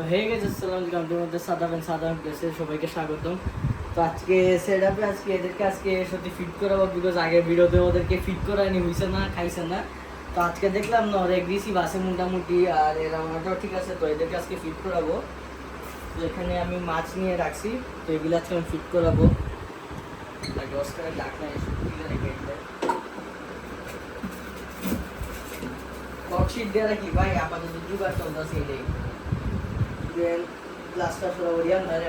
তো হয়ে গেছে সালাম কামটির মধ্যে সাদা প্যান্ট সাদা গেছে, সবাইকে স্বাগতম। তো আজকে সেট আপে আজকে এদেরকে আজকে সত্যি ফিট করাবো বিকজ আগের ভিডিওতে ওদেরকে ফিট করায়নি হয়েছে না, খাইছে না। তো আজকে দেখলাম না, ওরা এগ্রেসিভ আছে মোটামুটি, আর এরা ওনাটাও ঠিক আছে, তো এদেরকে আজকে ফিট করাবো। তো এখানে আমি মাছ নিয়ে রাখছি, তো এগুলো আজকে আমি ফিট করাবো। তাকে অস্কারের ডাক নাই ককশিট দিয়ে রাখি ভাই, আপাতত জুগার চলতেছে এটাই। দেন গ্লাসটা সরাবরি আন্দারে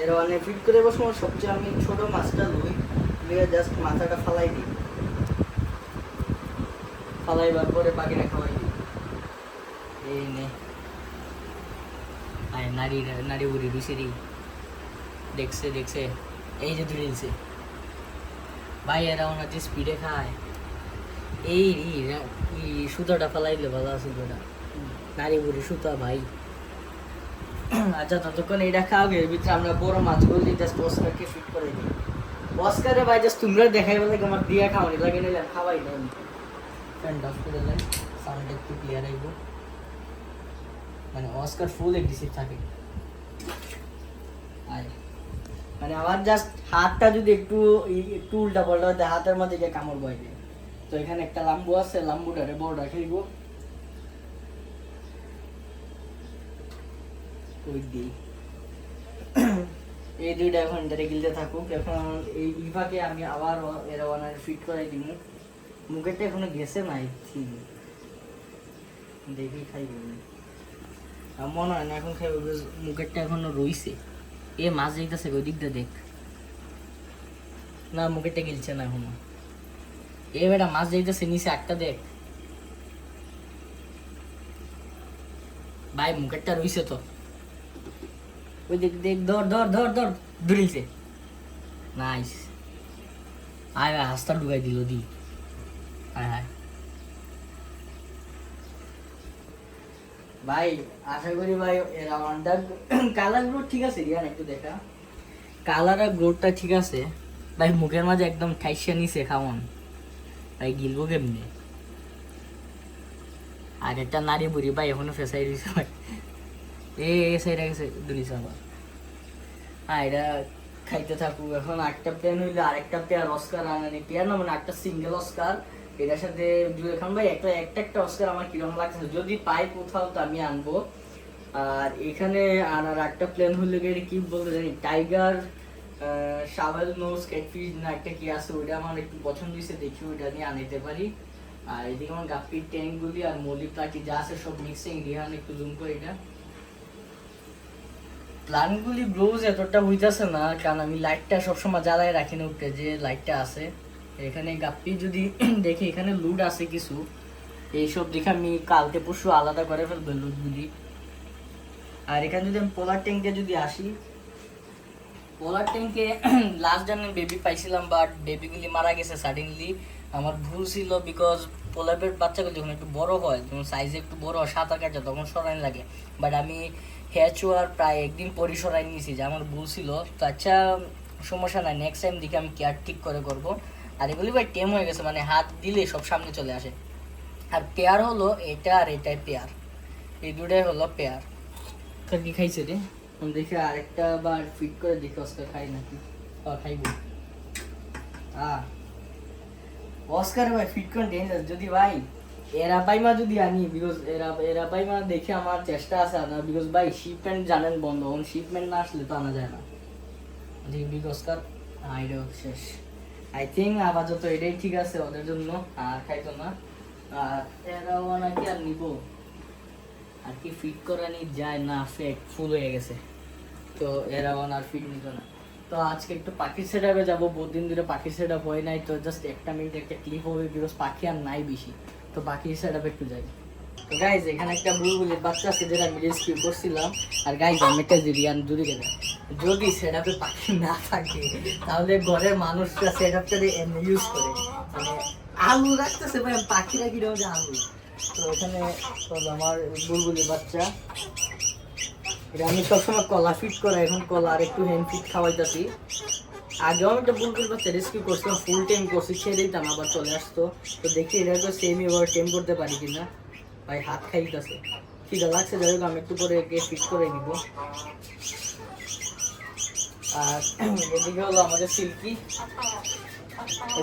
এর অনেক ফিট করে বসবো, সবচেয়ে আমি ছোট মাছটা লই লিয়ে জাস্ট মাথাটা ফালাই দিই। ফালাইবার পরে বাকিটা খাওয়াই দিই। এই নে। আয়, নারী নারী বুড়ি রুসেরি দেখছে দেখছে। এই যে ধরেছে ভাই, এরা ওনার যে স্পিডে খায়। এই সুতোটা ফেলাই দিলে, ভালো সুতোটা। নারী বুড়ি সুতা ভাই। আচ্ছা ততক্ষণ এটা খাও এর ভিতরে আমরা বড় মাছগুলো দিয়ে জাস্ট অস্কারকে ফিট করে দিই। অস্কারে ভাই জাস্ট তোমরা দেখাই বলে আমার দিয়া খাওয়ানি লাগে নিলে খাওয়াই না ফ্যান অফ করে দিলেন সাউন্ড একটু ক্লিয়ার আইব মানে অস্কার ফুল এগ্রেসিভ থাকে। মানে আমার জাস্ট হাতটা যদি একটু একটু উল্টা পাল্টা হয় হাতের মধ্যে গিয়ে কামড় বয় দেয় তো এখানে একটা লাম্বু আছে লাম্বুটারে বড়টা খেলব ওই দিই? এই দুইটা এখন এটারে গিলতে থাকুক। এখন এই ইভাকে আমি আবার এরা ওনার ফিট করাই দিব মুখেরটা এখনও গেছে নাই ঠিক। দেখি আমার মনে হয় না এখন খাইব মুখেরটা এখনও রইছে। এ মাছ যাইতেছে ওই দিকটা দেখ। না, মুখেরটা গিলছে না এখনও। এ বেটা মাছ যাইতেছে নিচে একটা দেখ। ভাই, মুখেরটা রইছে তো। ওই দেখ দেখ ধর ধর ধর ধর ধরিছে। নাইস আয় আয় হাসটা ঢুকাই দিল দি। হায় হায় ভাই আশা করি ভাই এর আমারটা কালার গ্রোথ ঠিক আছে রিয়ান একটু দেখা। কালার আর গ্রোথটা ঠিক আছে। ভাই মুখের মাঝে একদম খাইসা নিছে খাওয়ান ভাই গিলবো কেমনে? আর একটা নারী বুড়ি ভাই এখনও ফেসাই দিছে ভাই। এ সাইড গেছে দুলিস আবার। হ্যাঁ এটা খাইতে থাকুক। এখন একটা হইলে, আরেকটা অস্কার না মানে একটা সিঙ্গেল অস্কার এটার সাথে জুয়ে খান ভাই, একটা একটা একটা অস্কার আমার লাগছে? যদি পাই কোথাও তো আমি আনব। আর এখানে আনার একটা প্লেন হলে কি বলতে জানি? টাইগার শাওয়েল নোজ ক্যাটফিশ না একটা কি আছে? ওইটা আমার একটু পছন্দ হয়েছে দেখি ওইটা নিয়ে আনাইতে পারি। আর এদিকে আমার গাপ্পির ট্যাঙ্কগুলি আর মলি প্লাটি যা আছে সব মিক্সিং রিহান একটু জুম করে এটা। প্ল্যানগুলি ব্লুজ এতটা বুঝতেছে না, কারণ আমি লাইটটা সবসময় জ্বালায় রাখি না উঠে যে লাইটটা আছে। এখানে গাপ্পি যদি দেখি এখানে লুড আছে কিছু, এইসব দেখে আমি কালকে পরশু আলাদা করে ফেলব লুডগুলি আর এখানে যদি আমি পোলার ট্যাঙ্কে যদি আসি পোলার ট্যাঙ্কে লাস্ট জানে বেবি পাইছিলাম বাট বেবিগুলি মারা গেছে সাডেনলি আমার ভুল ছিল বিকজ পোলার বাচ্চাগুলো যখন একটু বড় হয়, যখন সাইজে একটু বড় হয়, সাঁতার কাটে, তখন সরাইন লাগে। বাট আমি হ্যাচুয়ার প্রায় একদিন পরই সরাই নিয়েছি, যে আমার ভুল ছিল। তো আচ্ছা সমস্যা নাই নেক্সট টাইম দিকে আমি কেয়ার ঠিক করে করব। আর এগুলি ভাই টেম হয়ে গেছে মানে হাত দিলে সব সামনে চলে আসে। আর পেয়ার হলো এটা আর এটাই পেয়ার এই দুটাই হলো পেয়ার কি খাইছে রে? আমি দেখি আরেকটা বার ফিট করে দেখি অস্কার খাই নাকি? খাইব। অস্কার ভাই ফিট করে ডেঞ্জার যদি ভাই, এরা পাইমা যদি আনি বিকজ এরা এরা পাইমা দেখে আমার চেষ্টা আছে বিকজ ভাই শিপমেন্ট জানেন বন্ধ শিপমেন্ট না আসলে তো আনা যায় না। দেখি অস্কার আইডো শেষ। আই থিঙ্ক আপাতত এটাই ঠিক আছে ওদের জন্য, আর খাইতো না। আর এরাও নাকি আর নিবো। আর কি ফিট করা করানি যায় না ফেক ফুল হয়ে গেছে। তো এরা আর ফিট নিত না। তো আজকে একটু পাখি সেট আপে যাব, বহুদিন ধরে পাখি সেট আপ হয় নাই, তো জাস্ট একটা মিনিট একটা ক্লিপ হবে বিকজ পাখি আর নাই বেশি। তো পাখি সেট আপে একটু যাই। তো গাইজ এখানে একটা বুলবুলির বাচ্চা আছে যেটা আমি রেস্কিউ করছিলাম। আর গাইজ আমি একটা জিরিয়ান দূরে গেলাম যদি সেট আপে পাখি না থাকে, তাহলে ঘরের মানুষরা সেট আপটা ইউজ করে। মানে আলু রাখতেছে পাখিরা কীরকম আলু। তো এখানে আমার বুলবুলি বাচ্চা। এটা আমি সবসময় কলা ফিট করা এখন কলা আর একটু হ্যান্ড ফিট খাওয়াইতেছি। আগেও আমি একটা বুলবুল বাচ্চা রেস্কিউ করছিলাম ফুল টাইম করছি, ছেড়ে দিতাম, আবার চলে আসতো। তো দেখি এটা তো সেম এবার টেম করতে পারি কিনা। ভাই হাত খাইতেছে। আছে লাগছে, যাই হোক, আমি একটু পরে একে ফিট করে নিব। আর এদিকে হলো আমাদের সিল্কি।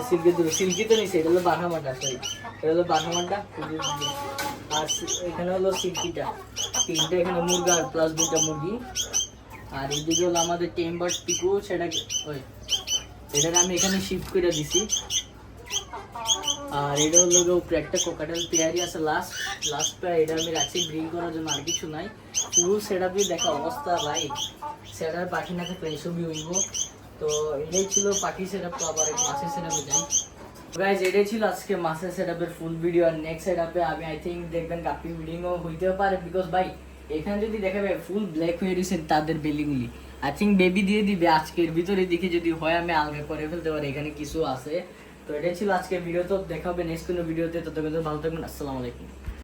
সিল্কি দুটো সিল্কি তো নিছে, এটা হলো বাঘামাটা সরি এটা হলো বাঘামাটা আর এখানে হলো সিল্কিটা। তিনটা, এখানে মুরগা প্লাস দুটা মুরগি। আর এদিকে হলো আমাদের টেম্বার পিকু সেটা ওই, এটাকে আমি এখানে শিফট করে দিছি। আর এটা হলো উপরে একটা কোকাটেল পেয়ারি আছে লাস্ট লাস্ট পেয়ার এটা আমি রাখছি ব্রিং করার জন্য, আর কিছু নাই। ফুল সেট দেখা অবস্থা ভাই সেট আপ পাখি না থাকলে এসবই হইব। তো এটাই ছিল পাখি সেট আপ তো আবার মাছের সেট আপে যাই। গাইজ এটাই ছিল আজকে মাছের সেট আপের ফুল ভিডিও আর নেক্সট সেট আপে আমি আই থিঙ্ক দেখবেন কাপি ভিডিও হইতেও পারে বিকজ ভাই, এখানে যদি দেখাবে ফুল ব্ল্যাক হয়ে রয়েছে তাদের বিল্ডিংগুলি আই থিঙ্ক বেবি দিয়ে দিবে, আজকের ভিতরে দিকে যদি হয় আমি আলগা করে ফেলতে পারি, এখানে কিছু আছে। তো এটাই ছিল আজকের ভিডিও তো দেখা হবে নেক্সট কোনো ভিডিওতে ততক্ষণ ভালো থাকবেন, আসসালামু আলাইকুম।